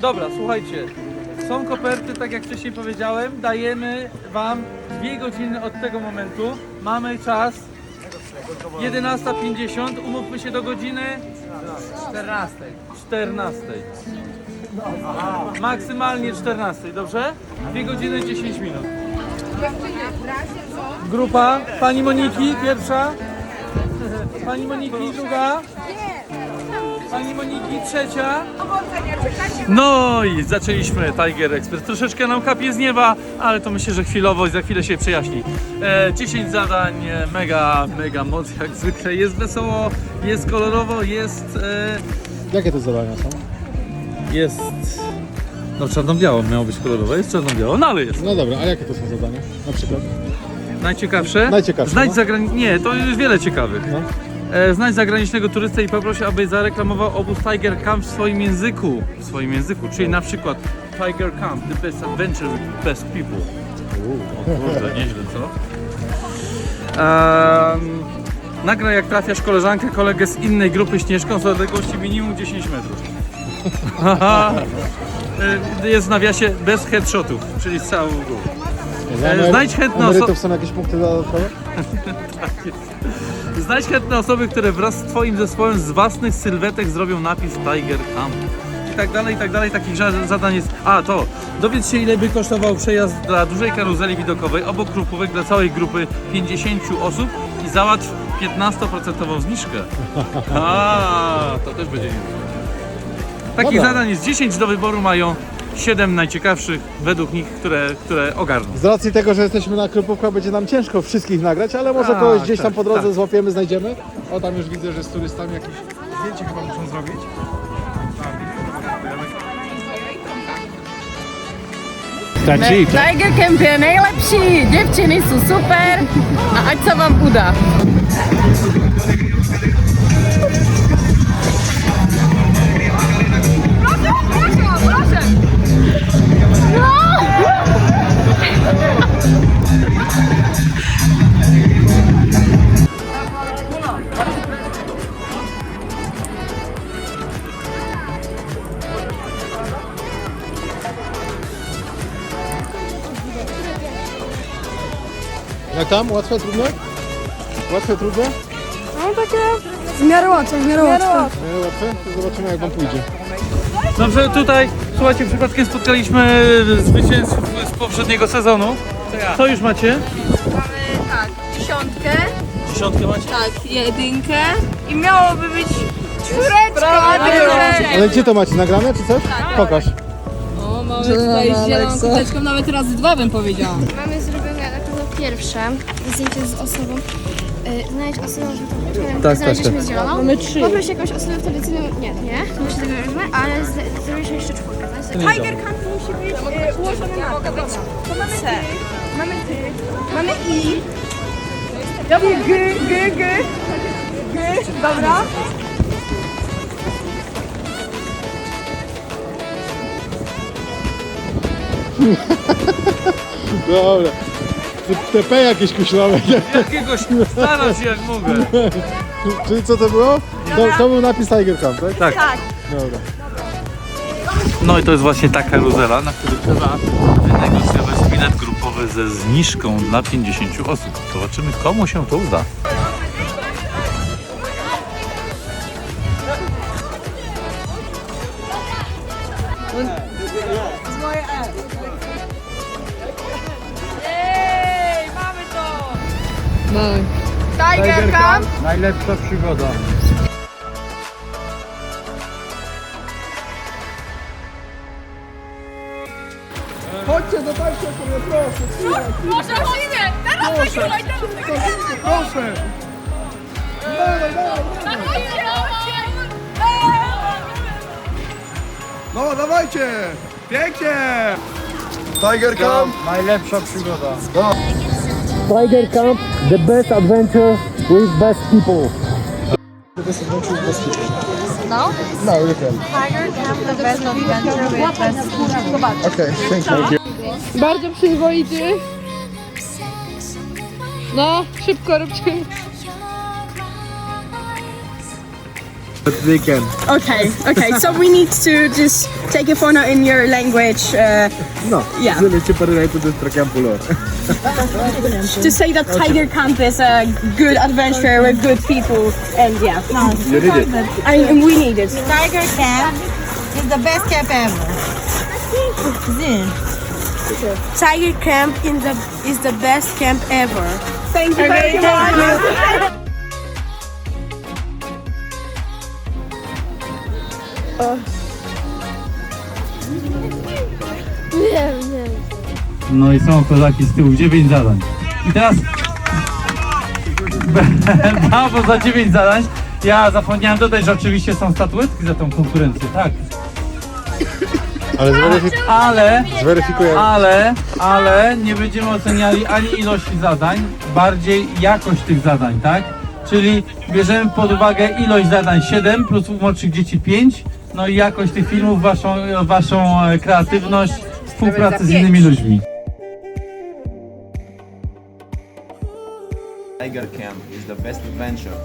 Dobra, słuchajcie. Są koperty, tak jak wcześniej powiedziałem. Dajemy Wam dwie godziny od tego momentu. Mamy czas 11.50. Umówmy się do godziny 14. 14. Maksymalnie 14, dobrze? Dwie godziny 10 minut. Grupa pani Moniki, pierwsza. Pani Moniki, druga. Pani Moniki, trzecia. No i zaczęliśmy Tiger Express. Troszeczkę nam kapie z nieba, ale to myślę, że chwilowo i za chwilę się przejaśni. E, 10 zadań, e, mega, mega moc jak zwykle. Jest wesoło, jest kolorowo, jest... E, Jakie to zadania są? jest... No czarno-biało miało być kolorowe, jest czarno-biało, no ale jest. No dobra, a jakie to są zadania? Na przykład? Najciekawsze? Najciekawsze, Znajdź no. zagrani... Nie, to jest wiele ciekawych. No. E, znajdź zagranicznego turystę i poproś, aby zareklamował obóz Tiger Camp w swoim języku. W swoim języku, czyli na przykład Tiger Camp, the best adventure with the best people. O kurde, nieźle, co? Em, nagraj jak trafiasz koleżankę, kolegę z innej grupy śnieżką z odległości minimum 10 metrów. E, Jest w nawiasie bez headshotów, czyli z całą głową. Dla znajdź chętne emerytów oso- są jakieś punkty dodatkowe? Znajdź chętne osoby, które wraz z Twoim zespołem z własnych sylwetek zrobią napis Tiger Camp. I tak dalej, i tak dalej. Takich zadań jest. A to, dowiedz się ile by kosztował przejazd dla dużej karuzeli widokowej obok krupówek dla całej grupy 50 osób i załatw 15% zniżkę. A, to też będzie niezłe. Takich Dobra. zadań jest 10 do wyboru, mają 7 najciekawszych według nich, które, które ogarną. Z racji tego, że jesteśmy na Krupówkach, będzie nam ciężko wszystkich nagrać, ale może Tak, kogoś gdzieś tam tak, po drodze tak. złapiemy, znajdziemy. O, tam już widzę, że z turystami jakieś zdjęcie chyba muszą zrobić. Tiger Camp je nejlepší, děvčiny jsou super a ať se vám udá. Jak tam? Łatwe, trudne? Łatwe, trudne? No takie w miarę łatwe, w miarę łatwe. Łatwe? To zobaczymy jak wam pójdzie. Dobrze, tutaj, słuchajcie, przypadkiem spotkaliśmy zwycięzców z poprzedniego sezonu. Co już macie? Mamy tak, dziesiątkę, Dziesiątkę macie? tak, jedynkę i miałoby być czwóreczka, ale Ale gdzie to macie? Nagrane czy coś? Pokaż. O, mamy tutaj z zieloną kuteczką, nawet razy dwa bym powiedziała. Mamy pierwsze zdjęcie z osobą. Y, Znajdź osobę, że tak, znaleźliśmy tak. zieloną. Mamy trzy. Poproś jakąś osobę w tradycyjnym... Nie, nie, to musi tego robimy, ale z- zrobiliśmy jeszcze czwórkę. Znajdź- Tiger Camp musi być e, ułożony na to. To mamy C. Mamy ty, mamy I. Ja mówię G, G, G. G, dobra. Dobra. TP jakieś kuślałe. Jakiegoś staram się jak mogę. Czyli co to było? To, to był napis Tiger Camp, tak? Tak. Tak. Dobra. No i to jest właśnie ta karuzela, na której trzeba wynegocjować bilet grupowy ze zniżką dla 50 osób. Zobaczymy, komu się to uda. Ej, Mamy. Tiger Camp. Najlepsza przygoda. Proszę, chodźmy. Teraz proszę. Proszę! Chodźcie, chodźcie. No dawajcie! Pięknie! Tiger Camp! Najlepsza przygoda. Tiger Camp, the best adventure with best people. The best adventure with best people. No? No, you can. Tiger Camp, the best adventure with best people. Okay, thank you. Bardzo przyzwoity. No, szybko róbcie. But they can. Okay, okay. so we need to just take a photo in your language uh, No, Yeah. Solo ci parlerai tu del to say that Tiger Camp is a good adventure with good people, and yeah, No, You did it. I mean, we need it. Tiger Camp is the best camp ever. Tiger Camp in the is the best camp ever. Thank you very much. Wiem, wiem. No i są kozaki z tyłu, 9 zadań. I teraz... Brawo za 9 zadań. Ja zapomniałem dodać, że oczywiście są statuetki za tą konkurencję, tak. Ale zweryfik- Ale, zweryfikuję. ale, ale nie będziemy oceniali ani ilości zadań, bardziej jakość tych zadań, tak? Czyli bierzemy pod uwagę ilość zadań 7 plus u młodszych dzieci 5, no i jakość tych filmów, waszą, waszą e, kreatywność, współpracę z innymi ludźmi. Tiger Camp is the best adventure.